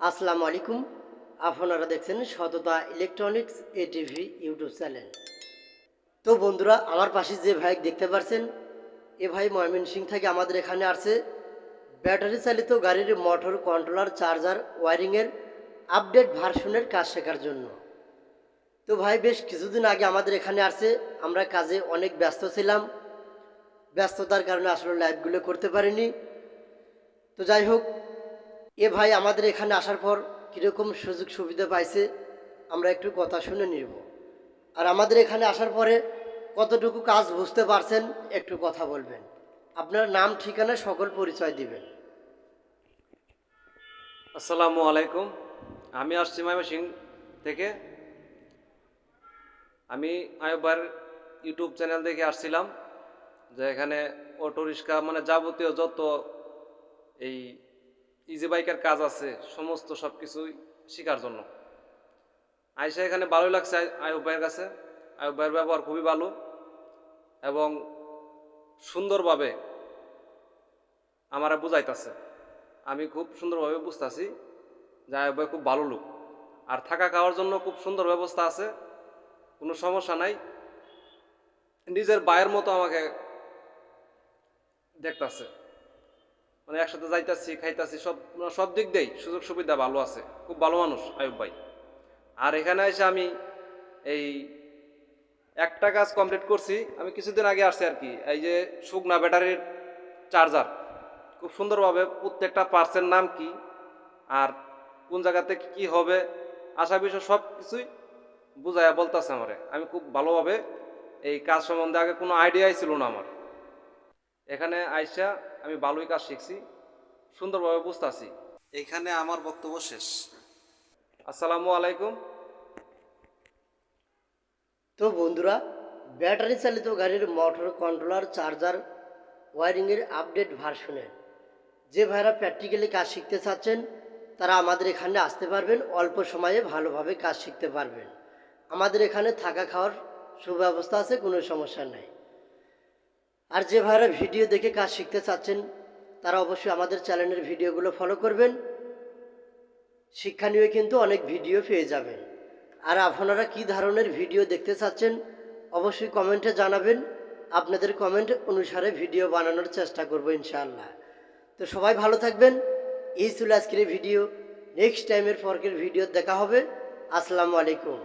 আসসালামু আলাইকুম। আপনারা দেখছেন Sotota electronics A TV YouTube channel. তো বন্ধুরা, আমার পাশে যে ভাই দেখতে পাচ্ছেন এ ভাই ময়মনসিং থেকে আমাদের এখানে আসছে। ব্যাটারি চালিত গাড়ির মোটর কন্ট্রোলার, চার্জার, ওয়ারিংয়ের আপডেট ভার্সনের কাজ শেখার জন্য। তো ভাই, বেশ কিছুদিন আগে আমাদের এখানে আসছে। আমরা কাজে অনেক ব্যস্ত ছিলাম। ব্যস্ততার কারণে আসলে লাইভগুলো করতে পারিনি। তো যাই হোক এ ভাই আমাদের এখানে আসার পর কীরকম সুযোগ সুবিধা পাইছে, আমরা একটু কথা শুনে নিব। আর আমাদের এখানে আসার পরে কতটুকু কাজ বুঝতে পারছেন, একটু কথা বলবেন। আপনার নাম, ঠিকানা, সকল পরিচয় দিবেন। আসসালামু আলাইকুম। আমি আসছি ময়মনসিং থেকে। আমি আয়বার ইউটিউব চ্যানেল দেখে আসছিলাম যে এখানে অটো রিক্সা মানে যাবতীয় যত এই ইজি বাইকের কাজ আছে, সমস্ত সব কিছুই শেখার জন্য। আইসা এখানে ভালোই লাগছে আয়ুব ভাইয়ের কাছে। আয়ুব ভাইয়ের ব্যবহার খুবই ভালো এবং সুন্দরভাবে আমারা বুঝাইতেছে। আমি খুব সুন্দরভাবে বুঝতেছি যে আয়ুব ভাই খুব ভালো লোক। আর থাকা খাওয়ার জন্য খুব সুন্দর ব্যবস্থা আছে, কোনো সমস্যা নাই। নিজের বায়ের মতো আমাকে দেখতাছে। মানে একসাথে যাইতাছি, খাইতাছি, সব মানে সব দিক দিয়েই সুযোগ সুবিধা ভালো আছে। খুব ভালো মানুষ আয়ুব ভাই। আর এখানে এসে আমি এই একটা কাজ কমপ্লিট করছি। আমি কিছুদিন আগে আসছি আর কি, এই যে শুকনা ব্যাটারির চার্জার খুব সুন্দরভাবে প্রত্যেকটা পার্সের নাম কি আর কোন জায়গাতে কি হবে, আশা বিষয় সব কিছুই বুঝাইয়া বলতেছে আমারে। আমি খুব ভালোভাবে এই কাজ সম্বন্ধে আগে কোনো আইডিয়াই ছিল না আমার। এখানে আইসা আমি ভালোই কাজ শিখছি সুন্দরভাবে বুঝতেছি। এখানে আমার বক্তব্য শেষ। আসসালামু আলাইকুম। তো বন্ধুরা ব্যাটারি চালিত গাড়ির মোটর কন্ট্রোলার চার্জার ওয়ারিংয়ের আপডেট ভার্সনের যে ভাইরা প্র্যাকটিক্যালি কাজ শিখতে চাচ্ছেন তারা আমাদের এখানে আসতে পারবেন অল্প সময়ে ভালোভাবে কাজ শিখতে পারবেন। আমাদের এখানে থাকা খাওয়ার সুব্যবস্থা আছে কোনো সমস্যা নেই। আর যে ভাইরা ভিডিও দেখে কাজ শিখতে চাচ্ছেন, তারা অবশ্যই আমাদের চ্যানেলের ভিডিওগুলো ফলো করবেন। শিক্ষা নিয়ে কিন্তু অনেক ভিডিও পেয়ে যাবেন। আর আপনারা কি ধরনের ভিডিও দেখতে চাচ্ছেন, অবশ্যই কমেন্টে জানাবেন। আপনাদের কমেন্ট অনুসারে ভিডিও বানানোর চেষ্টা করব ইনশাআল্লাহ। তো সবাই ভালো থাকবেন। এই ছিল আজকের ভিডিও। নেক্সট টাইমের পরকের ভিডিও দেখা হবে। আসসালামু আলাইকুম।